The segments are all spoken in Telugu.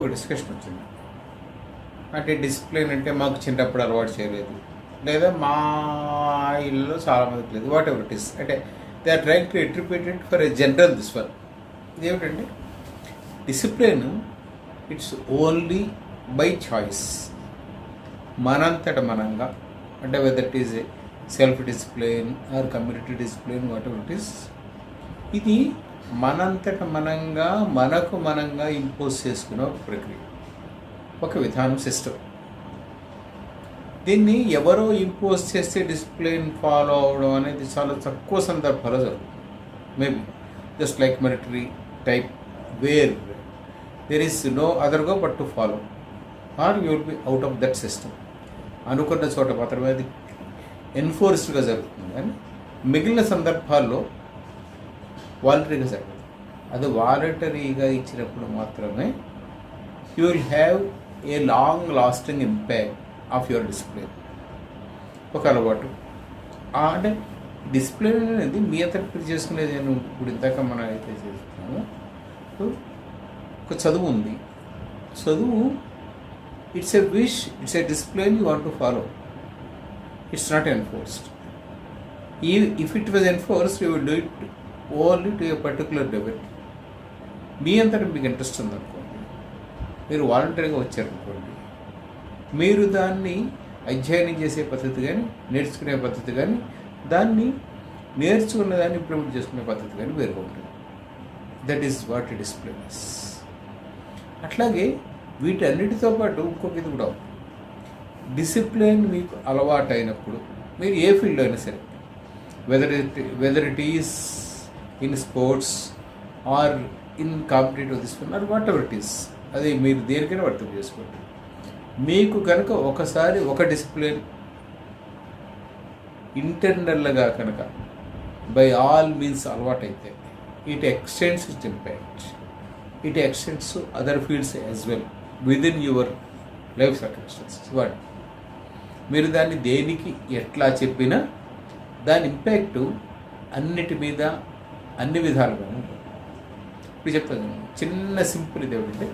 ఒక డిస్కషన్ వచ్చింది. అంటే డిసిప్లిన్ అంటే మాకు చిన్నప్పుడు అలవాటు చేయలేదు. లేదా మా ఇల్లులో చాలామందికి లేదు. వాట్ ఎవర్ ఇట్ ఇస్ అంటే they are trying to interpreted for a general this one ఇదేమిటంటే discipline it's only by choice మనంతట మనంగా అంటే whether it is self discipline or community discipline whatever it is ఇది మనంతట మనంగా మనకు మనంగా ఇంపోజ్ చేసుకునే ఒక ప్రక్రియ ఒక విధానం సిస్టమ్ దీన్ని ఎవరో ఇంపోజ్ చేస్తే డిసిప్లిన్ ఫాలో అవడం అనేది చాలా తక్కువ సందర్భాల్లో జరుగుతుంది. Maybe just like military type where there is no other go but to follow or you will be out of that system అనుకున్న చోట మాత్రమే అది ఎన్ఫోర్స్డ్గా జరుగుతుంది. కానీ మిగిలిన సందర్భాల్లో వాలంటరీగా జరగదు అది వాలంటరీగా ఇచ్చినప్పుడు మాత్రమే you will have a long lasting impact of your discipline ఒక అలవాటు. ఆ అంటే డిసిప్లిన్ అనేది మీ అంతటి చేసుకునేది నేను ఇప్పుడు ఇందాక మనం అయితే చేస్తున్నాము ఒక చదువు ఉంది. చదువు it's a wish it's a discipline you want to follow it's not enforced ఈ if it was enforced you will do it only to a particular debit. మీ అంతటా మీకు ఇంట్రెస్ట్ ఉందనుకోండి. మీరు వాలంటరీగా వచ్చారనుకోండి. మీరు దాన్ని అధ్యయనం చేసే పద్ధతి కానీ నేర్చుకునే పద్ధతి కానీ దాన్ని నేర్చుకున్న దాన్ని ఇంప్లిమెంట్ చేసుకునే పద్ధతి కానీ వేరుగా ఉంటుంది. That is what it displays అట్లాగే వీటన్నిటితో పాటు ఇంకొక ఇది కూడా డిసిప్లిన్ మీకు అలవాటు అయినప్పుడు మీరు ఏ ఫీల్డ్ అయినా సరే whether it whether it is in sports or in competitive తీసుకున్నారు వాట్ ఎవర్ ఇట్ ఈస్ అది మీరు దేనికైనా వర్తం చేసుకోండి. మీకు కనుక ఒకసారి ఒక డిసిప్లిన్ ఇంటర్నల్గా కనుక by all means అలవాటైతే it extends it impact it extends other fields as well with in your life circumstances what మీరు దాన్ని దేనికి ఎట్లా చెప్పినా దాని ఇంపాక్ట్ అన్నిటి మీద అన్ని విధాలుగా ఉంటుంది. ఇప్పుడు చెప్తాను చిన్న సింపుల్ ఇది ఏమిటంటే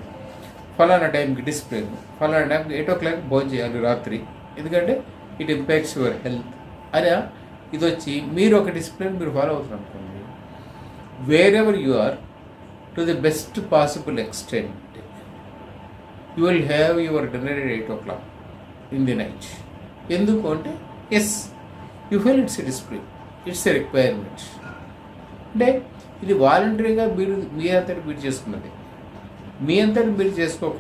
ఫలానా టైంకి డిస్ప్లే ఫలానా టైంకి ఎయిట్ ఓ క్లాక్ భోజనం చేయాలి రాత్రి. ఎందుకంటే ఇట్ ఇంపాక్ట్స్ యువర్ హెల్త్ అరే ఇది వచ్చి మీరు ఒక డిసిప్లిన్ మీరు ఫాలో అవుతున్నారు అనుకోండి. Wherever you are to the best possible extent you will have your dinner at eight o'clock in the night ఎందుకు అంటే as you fell it's a discipline it's a requirement అంటే ఇది వాలంటరీగా మీరు మీ అంతటి మీరు చేసుకున్నది. మీ అంతటి మీరు చేసుకోకుండా